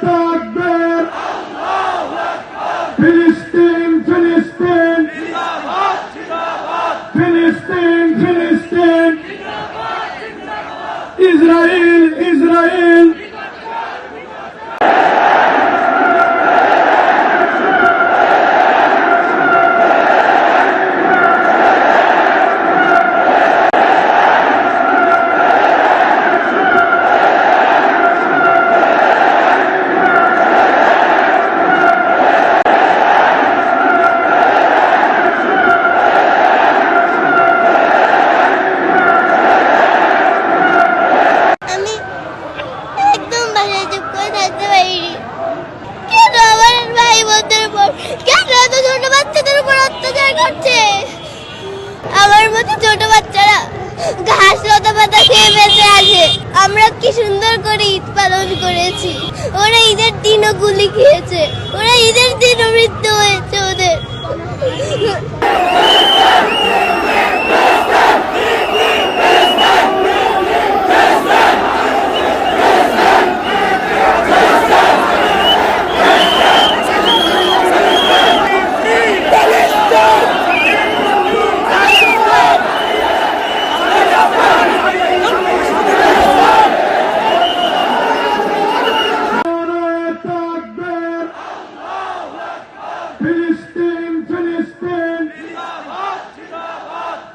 তাকবীর ফিলিস্তিন ফিলিস্তিন ফিলিস্তিন ফিলিস্তিন ইসরায়েল ইসরায়েল আমি একদম বাসায় করে পারিনি কেন আমার ভাই বোনদের উপর কেন এত ছোট বাচ্চাদের উপর অত্যাচার করছে? আমার মতো ছোট বাচ্চারা ঘাস, লতা পাতা খেয়ে বেঁচে আছে। আমরা কি সুন্দর করে ঈদ পালন করেছি। ওরা ঈদের দিনও গুলি খেয়েছে। ওরা ঈদের দিনও মৃত্যু হয়েছে ওদের।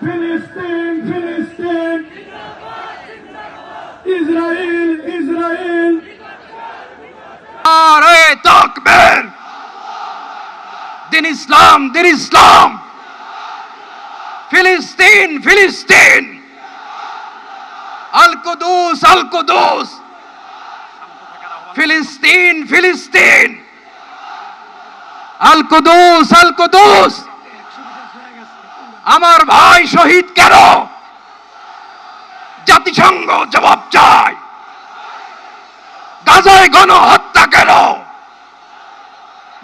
ফিলিস্তিন ফিলিস্তিন ইসরায়েল ইসরায়েল আরে তাকবীর। দিন ইসলাম দিন ইসলাম। ফিলিস্তিন ফিলিস্তিন। আল কুদুস আল কুদুস ফিলিস্তিন ফিলিস্তিন। আল কুদুস আল কুদুস আমার ভাই শহীদ কেন? জাতিসংঘ জবাব চায়। গাজায় গণহত্যা কেন?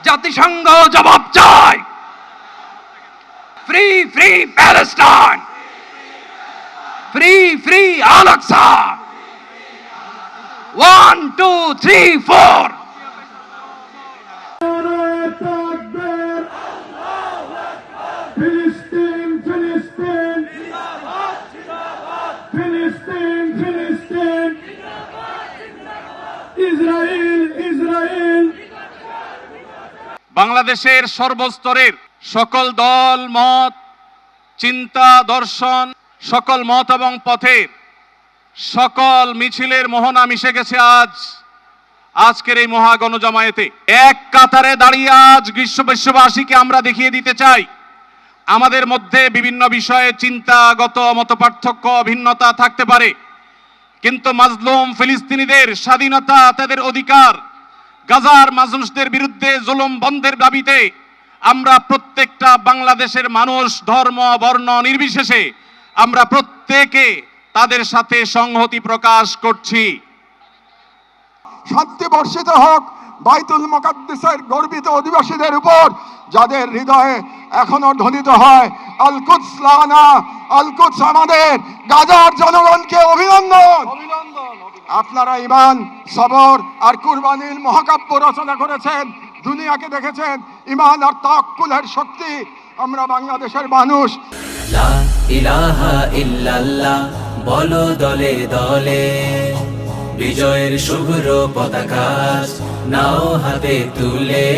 জাতিসংঘ জবাব চায়। Free free Palestine free free আলাক্সা one two three four নারে তাকবীর ফিলিস্তিন ফিলিস্তিন ফিলিস্তিন ফিলিস্তিন। ইসরায়েল ইসরায়েল বাংলাদেশের সর্বস্তরের সকল দল, মত, চিন্তা, দর্শন, সকল মত এবং পথের সকল মিছিলের মোহনা মিশে গেছে আজ। আজকের এই মহা গণজমায়েতে এক কাতারে দাঁড়িয়ে আজ গ্রীষ্ম বিশ্ববাসীকে আমরা দেখিয়ে দিতে চাই। আমাদের মধ্যে বিভিন্ন বিষয়ে চিন্তাগত মত পার্থক্য ভিন্নতা থাকতে পারে। কিন্তু মাজলুম ফিলিস্তিনিদের স্বাধীনতা তাদের অধিকার। গাজার মানুষদের বিরুদ্ধে জুলুম বন্ধের দাবিতে আমরা প্রত্যেকটা বাংলাদেশের মানুষ ধর্ম, বর্ণ নির্বিশেষে আমরা প্রত্যেকে তাদের সাথে সংহতি প্রকাশ করছি। শান্তি বর্ষিত হোক বাইতুল মোকাদ্দেসের গর্বিত অধিবাসীদের উপর যাদের হৃদয়ে এখনও ধ্বনিত হয় আলকুৎস লানা আলকুৎস আমাদের গাজার জনগণকে অভিনন্দন। আপনারা ইমান সবর আর কুরবানির মহাকাব্য রচনা করেছেন দুনিয়াকে দেখেছেন ইমান আর তাক্কুলের শক্তি। আমরা বাংলাদেশের মানুষ। ইলাহা ইল্লাল্লাহ বলো দলে দলে। বিজয়ের শুভ্র পতাকা নাও হাতে তুলে।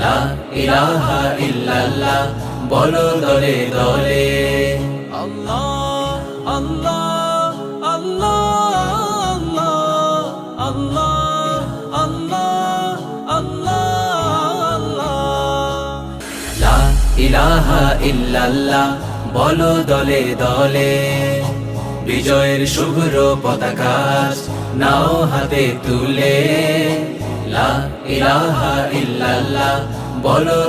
লা ইলাহা ইল্লাল্লাহ বলো দলে দলে। আল্লাহ আল্লাহ আল্লাহ আল্লাহ আল্লাহ আল্লাহ আল্লাহ। লা ইলাহা ইল্লাল্লাহ বলো দলে দলে। বিজয়ের শুভ্র পতাকা নাও হাতে তুলে। লা ইলাহা ইল্লাল্লাহ বলো